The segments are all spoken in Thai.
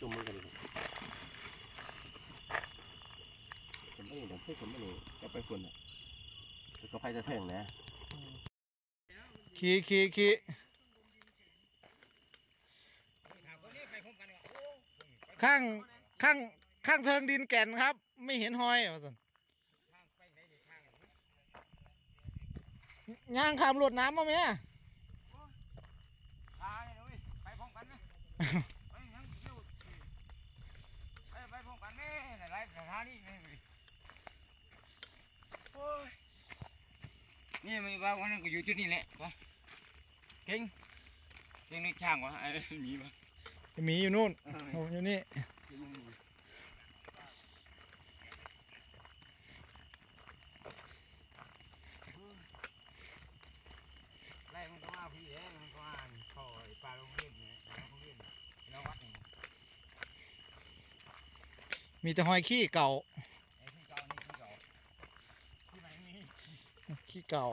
จุ่มมือกันเลยผมไม่เห็นผมเพื่อผมไม่เห็นจะไปคนอะก็ไปจะแทงนะขี่ขี่ขี่ข้างข้างข้างเทิงดินแก่นครับ ไม่เห็นหอยว่าสันย่างขามรวดน้ำมาไหมไปพร้อมกันไหมไปยังเที่ยวไปไปพร้อมกันไหมไห นไรสถานีนี่โอ้ยนี่มันว่าวันนั้นกูอยู่จุดนี้แหละวะเก่งเก่งนี่ช่างวะไอ้หนีมาหมีอยู่นู่นโอ้อยู่นี่ ไล่มันก็มาพี่เอ้มันก็อ่านคอยปลาลงเล่นเนี่ยแล้วเขาเล่นแล้ววัดนี่ มีแต่หอยขี้เก่าไอ้ที่เก่านี่ที่เก่าที่ไหนมีขี้เก่า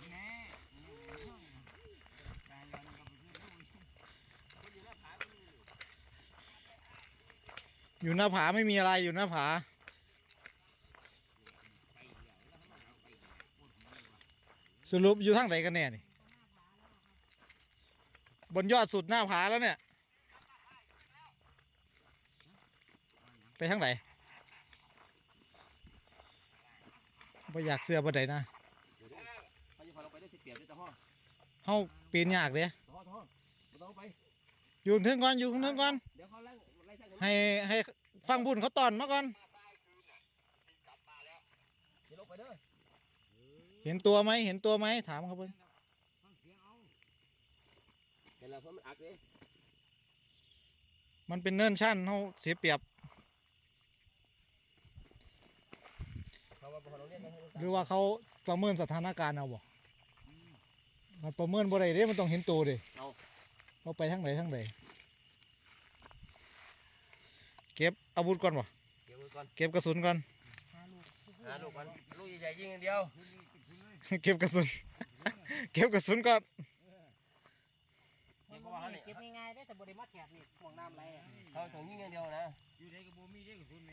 นี่แน่ตายแล้วมันก็ไปเชื่อดูอยู่หน้าผาไม่มีอะไรอยู่หน้าผา สรุปอยู่ทางไหนกันแน่นี่บนยอดสุดหน้าผาแล้วเนี่ย ไปทางไหนไม่อยากเสื้อบ่ได้นะเขาจะพาเราไปได้สิเปียบด้ตะห้อเฮาปีนยากเลยตะห้อตะห้อไม่ต้องไปอยู่ถึงก่อนอยู่ถึงก่อน เดี๋ยวเขาไล่ไล่ให้ให้ฟังบุญเขาตอนมาก่อน เดี๋ยวลงไปเด้อ เห็นตัวไหมเห็นตัวไหมถามเขาไปเห็นแล้วเพราะมันอักเลยมันเป็นเนินชั้นเขาเสียเปรียบเขาว่าพอเราเรียกกันให้หรือว่าเขาประเมินสถานการณ์เอาบ่มันประเมินบ่ได้เด้มันต้องเห็นตัวดิเราไปทางไหนทางไหนเก็บอาวุธก่อนบ่เก็บไว้ก่อนเก็บกระสุนก่อนหาลูกมันลูกใหญ่ๆยิงอย่างเดียว เก็บกระสุน เก็บกระสุนก่อนเก็บเพราะว่าเขาเนี่ยเก็บง่ายๆได้แต่บริมาแถบนี่ห่วงน้ำไหลอะเขาถึงยิงอย่างเดียวนะอยู่ในกระโบมีได้กับคุณไหม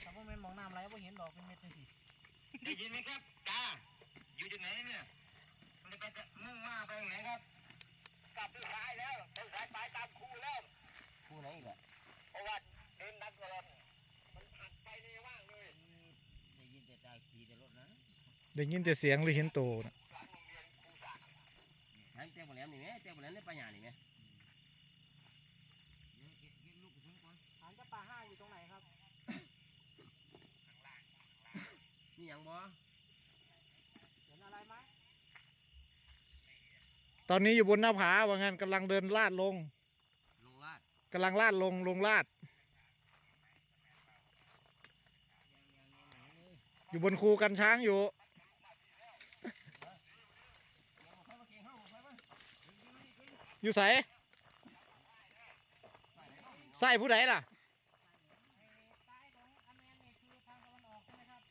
แต่ว่าแม่นมองน้ำไหลว่าเห็นดอกเป็นเม็ดเลยสิได้ยินไหมครับตาอยู่ที่ไหนเนี่ยมันจะจะมุ่งหน้าไปไหนครับกลับไปสายแล้วไปสายไปตามครูแล้วคู่ไหนอีกอะเพราะว่าเดินนักกรอนมันหักไปนี่ว่างเลยได้ยินแต่ตาขี่แต่รถนะ ได้ยินแต่เสียงหรือเห็นตัวนะนั่นเจ้าบุญแหลมนี่ไหมเจ้าบุญแหลมนี่ปัญญานี่ไหมฐานจะป่าห้าอยู่ตรงไหนครับนี่ยังบ่เห็นอะไรไหมตอนนี้อยู่บนหน้าผาว่างั้นกำลังเดินลาดลงลงลาดกำลังลาดลงลงลาด อยู่บนคูกันช้างอยู่ อยู่ใสใส่ผู้ใดล่ะซ้ายของอเมนนี่คือทางตะวันออกใช่ไหมครับ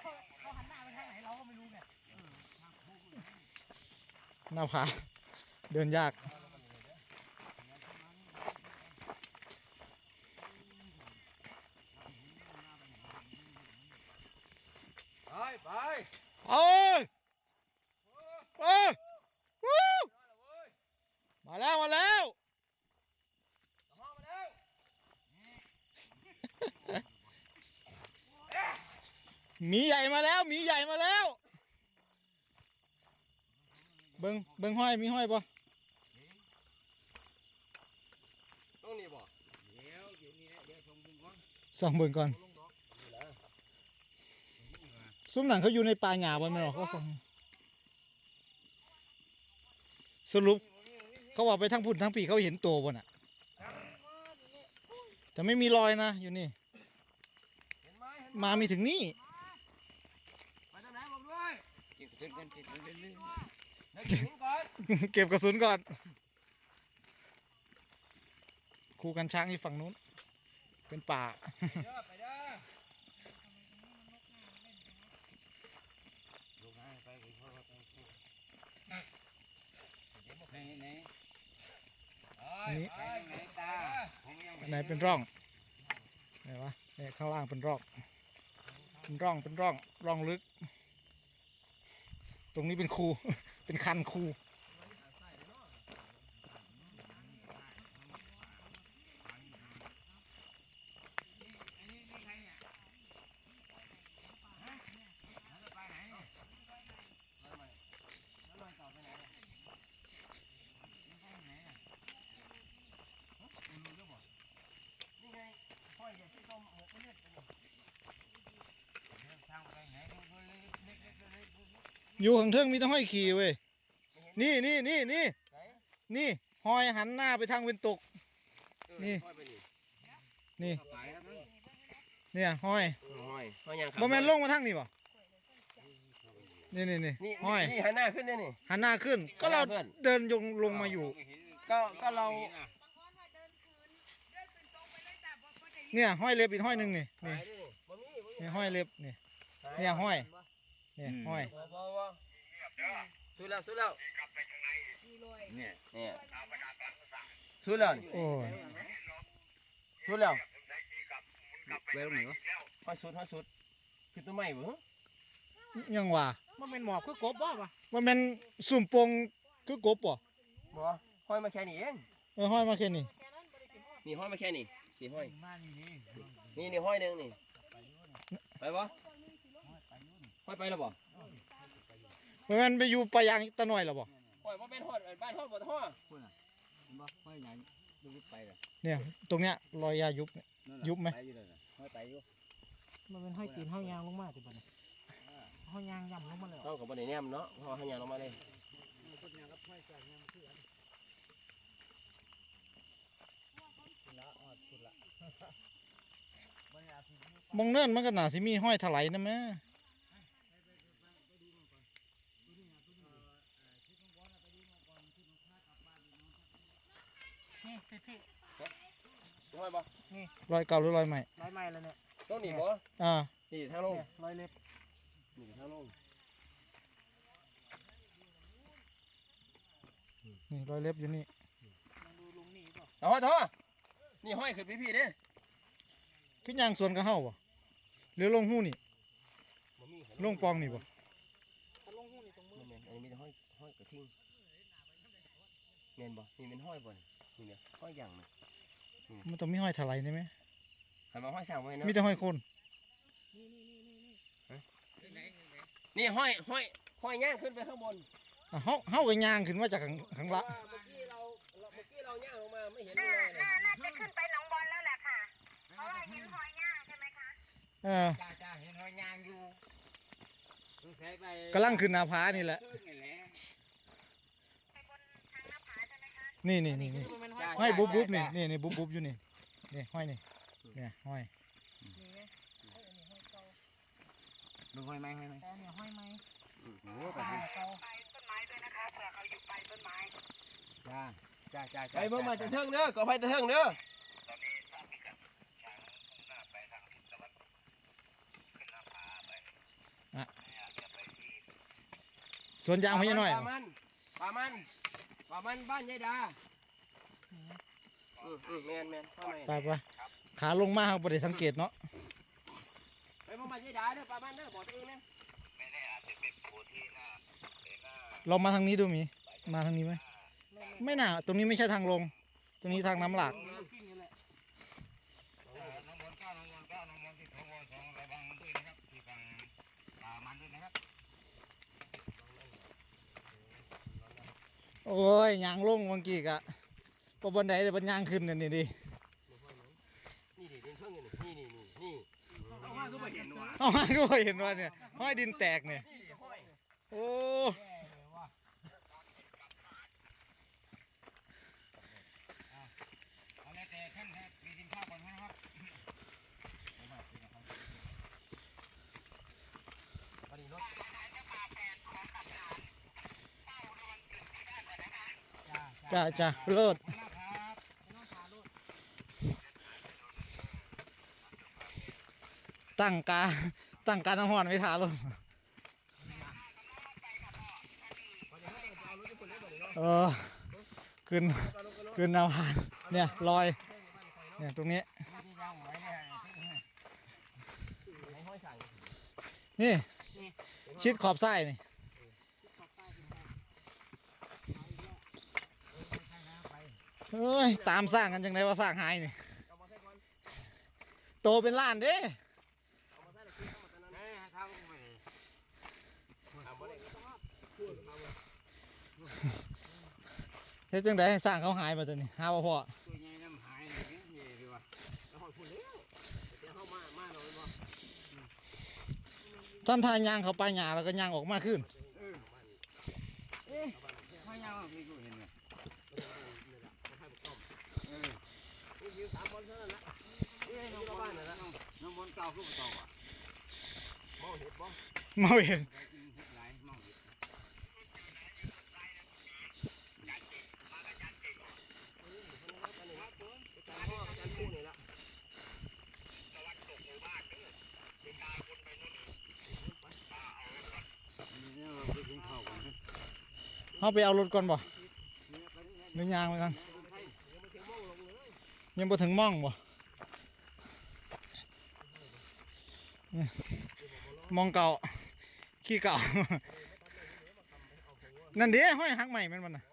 เขาเขาหันหน้าไปทางไหนเราก็ไม่รู้ไง หน้าผาเดินยาก ไปไป เอ้ยเอ้ยวู้มาแล้ว มาแล้ว ห้องมาแล้ว หมีใหญ่มาแล้วหมีใหญ่มาแล้วเบิงเบิงห้อยมีห้อยปะต้องนี่บ่เดี๋ยวอยู่นี่แหละเดี๋ยวชมบุญก่อนส่องเบิงก่อนลงดอกนี่แหละซุ้มหนังเขาอยู่ในป่าหญ้าบนมันหรอเขาส่องสรุปเขาว่าไปทั้งพุ่นทั้งปีเขาเห็นตัวบนอะแต่ไม่มีรอยนะอยู่นี่เห็นไหมเห็นมามีถึงนี่ไปทางไหน เดินกันเดินกันเดินเลยเดี๋ยวกินก่อนเก็บกระสุนก่อน คูกันช้างที่ฝั่งนู้น เป็นป่าเด้อไปเด้อลงให้ไปกินข้าวไปไหนไหนอันนี้ไปไหนตาผมยังอันไหนเป็นร่องไหนวะเนี่ยข้างล่างเป็นร่อง เป็นร่องเป็นร่องร่องลึก ตรงนี้เป็นคู เป็นคันคู อันนี้นี่ใครเนี่ยฮะแล้วจะไปไหนเนี่ยแล้วมันแล้วมันต่อไปไหนเนี่ยมันไปไหนอะฮะคุณรู้หรือเปล่านี่ไงพ่อยอย่าที่ต้มหมกไม่เลือดกันเดินทางไปไหนดูดูเล็กเล็กเล็กเล็กดูดู อยู่ข้างเทิงมีแต้องห้อยขี่เว้ย นี่นี่นี่นี่ไหนนี่หอยหันหน้าไปทางเวนตกนี่ ห้อยไปนี่นี่ไปครับเนี่ยห้อยห้อยห้อยยังบ่แม่นลงมาทางนี่บ่นี่นี่นี่นี่ห้อย นี่หันหน้าขึ้นนี่นี่ หันหน้าขึ้น ก็เราหันหน้าขึ้น เดินยงลงมาอยู่ ก็ก็เราบางคนว่าเดินคืนเดินคืนตรงไปเลยจ้ะบ่บ่ได้เนี่ยห้อยเล็บอีกห้อยหนึ่งนี่หานี่ยดิบ่มีบ่มีนี่ห้อยเล็บนี่ เนี่ยห้อย เนี่ยห้อยบ่บ่บ่สู้แล้วสู้แล้วมีเลยเนี่ยเนี่ยสู้แล้วนี่โอ้ยสู้แล้วไปตรงไหนวะห้อยสุดห้อยสุดคือตัวใหม่บ่ฮะยังว่ามันเป็นหมอกคือกบบ่ปะว่าแม่นสุ่มโปงคือกบป่ะบ่ห้อยมาแค่นี้เองเออห้อยมาแค่นี้แค่นั้นบ่ได้กินนี่ห้อยมาแค่นี้นี่ห้อยมานี่นี่นี่นี่ห้อยหนึงนี่ไปบ่ ห้อยไปแล้วบ่ว่าแม่นไปอยู่ปลายางตะหน่อยหรอบ่ห้อยบ่แม่นห้อยบ้านห้อยบ่ห้อยบ่ห้อยใหญ่ดูไปเลยเนี่ย ตรงเนี้ยรอยยายุบเนี่ย นั่นน่ะยุบไหมไปอยู่เลยน่ะห้อยไปอยู่มันเป็นห้อยตีนห้อยยางลงมาติบัดนี้ห้อยยางย่ำลงมาแล้วเฮาก็บ่ได้แนมเนาะเพราะว่าเฮาย่างลงมาเลยมองเนิ่นมันก็น่าสิมีห้อยถลายนะแม่ ห้อยบ่รอยเก่าหรือรอยใหม่ร้อยไม้แล้วเนี่ยต้องนี่บ่อ่านี่ทางลงเนี่ยร้อยเล็บนี่ทางลงนี่รอยเล็บอยู่นี่ลองดูลุงนี่ป่ะเอาห้อยเถอะนี่ห้อยขึ้นพี่ๆเด้คือย่างสวนกับเฮาบ่หรือลงหู้นี่บ่มีลงปองนี่บ่ถ้าลงหูนี่ตรงมือแม่นๆอันนี้มีแต่ห้อยห้อยกระทิงแม่นบ่นี่เป็นห้อยบ่นี่นี่แม่ห้อยอย่างมัน มันต้องมีห้อยถลายนี่ไหมหันมาห้อยช่างไว้นะมีแต่ห้อยคนนี่นี่นี่นี่นี่นี่ห้อยห้อยห้อยย่างขึ้นไปข้างบนอะเฮาเฮาก็ย่างขึ้นมาจากข้างข้างละเพราะว่าเมื่อกี้เราเราเมื่อกี้เราย่างลงมาไม่เห็นเลยเลยน่าจะขึ้นไปหนองบอลแล้วแหละค่ะ เพราะว่าเห็นหอยย่างใช่ไหมคะ เออจ้าจ้าเห็นห้อยยางอยู่สงสัยไปกำลังขึ้นหน้าผานี่แหละเพิ่งนี่แหละไปบนทางหน้าผาใช่ไหมคะ นี่นี่นี่นี่มันเป็น ห้อยห้อยบุ๊บบุ๊บนี่นี่นี่บุ๊บบุ๊บอยู่นี่นี่ห้อยนี่เนี่ยห้อยนี่ไงเอ้ยอันนี้ห้อยเก่าดูห้อยไหมห้อยไหมแต่อันนี้ห้อยไม้โอ้โหปลาเก่าจ้าจ้าจ้าไปเบิ่งมาจะเทิงเด้อก็ไปจะเทิงเด้อสวนยางพญาน้อยปลามันปลามันปลามันบ้านยายดาอืม อืมแม่นแม่นเข้าไปมาไปขาลงมาเขาบ่ได้สังเกตเนาะไปเบิ่งมายายดาเด้อปลามันเด้อบอกตัวเองนะเรามาทางนี้ดูหมีมาทางนี้ไหมไม่น่าตรงนี้ไม่ใช่ทางลง ตรงนี้ทางน้ำหลากน้องบอลเก้าน้องบอลเก้าน้องบอลที่ทวสองระวังด้วยนะครับที่ฝั่งป่ามันด้วยนะครับโอ้ยยางลงเมื่อกี้กะ ปบนไหนดต่บนยางขึ้นนั่นนี่ดินี่ดินเพิ่งนี่นี่นี่นี่เอามาก็ไม่เห็นว่าเอามาก็ไม่เห็นว่าเนี่ยห้อยดินแตกเนี่ยโอ้เอาแล้วแต่ขั้นครับดินข้าวก่อนครับพอดีรถจ้าจ้าโลด ตั้งกาตั้งกาน้ำหอนไม่ทาลงเออขึ้นขึ้นเอาผ่านเนี่ยลอย เนี่ยตรงนี้ นี่ ชิดขอบไส้นี่เฮ้ย ตามสร้างกันยังไงว่าสร้างหายนี่ โตเป็นล้านเด้ เอามาใส่แล้วคือเข้ามาตอนนั้น เฮ้ยทำไป เอามาเลยพูดเอามา เฮ็ดจังไดให้สร้างเขาหายมาตัวนี้หาว่าพ่อตัวใหญ่น้ำหายเลยเนี่ยดีว่ะแล้วหอยพูดแล้วเดี๋ยวเข้ามามาหน่อยบ่ท่านทายยางเขาไปหยาแล้วก็ยางออกมาขึ้นเออเอ๊ะไม่ยังพี่กูเห็นเนี่ยเออนี่ยิงสามบอลเท่านั้นละเอ๊ะน้องบ้านน่ะน้องน้องบอลเก่าคือบ่เก่าอะมองเห็ดบ่มาเห็นไปกินเฮ็ดหลายมองเห็ด การพ่อการพูดนี่ละ นี่เราไปกินข้าวกัน เขาไปเอารถก่อนบ่หรือยางไปกันยังไม่ถึงมองลงเลยยังบ่ถึงม่องบ่มองเก่าขี้เก่า นั่นเด้ห้อยหักใหม่มันมันน่ะ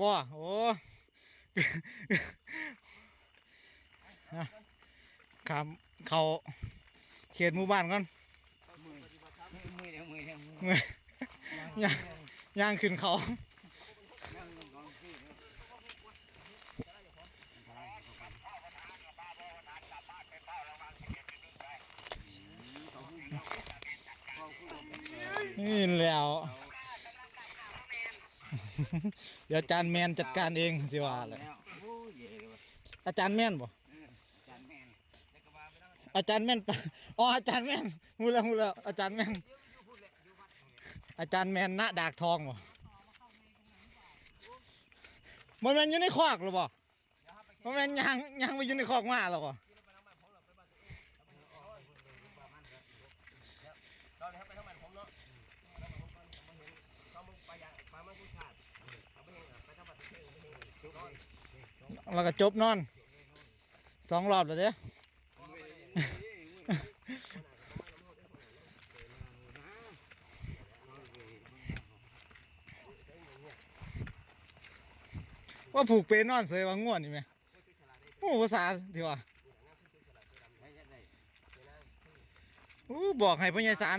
บ่โอ้ขามเขาเขตหมู่บ้านก่อนมือมือเดี๋ยวมือเดี๋ยวมือยย่าง ย่างขึ้นเขานั่งกองขี้เนี่ยเขาพูดนี่แหล้ว เดี๋ยวอาจารย์แมนจัดการเองสิว่าแหละโอ้ยเย่เลยว่ะอาจารย์แม่นบ่จานแม่นอาจารย์แม่นปะอ๋ออาจารย์แม่นฮู้แล้วฮู้แล้วอาจารย์แม่น อาจารย์แม่นณดากทองบ่มันแม่นอยู่ในคอกหรือบ่มันแม่นยางยางไปอยู่ในคอกมาหรอบ่เนาะเขามึงไปอย่างปลามันผู้ชาติเขาไปเห็นไปทำมันเองไปเห็นจุดนอนแล้วก็จบนอนสองรอบแล้วเด้ ผูกเปนอนเสยว่าง่วนนี่ไหมโอ้ภาษาที่ว่าไม่ใช่ได้อู้บอกให้พญายสาร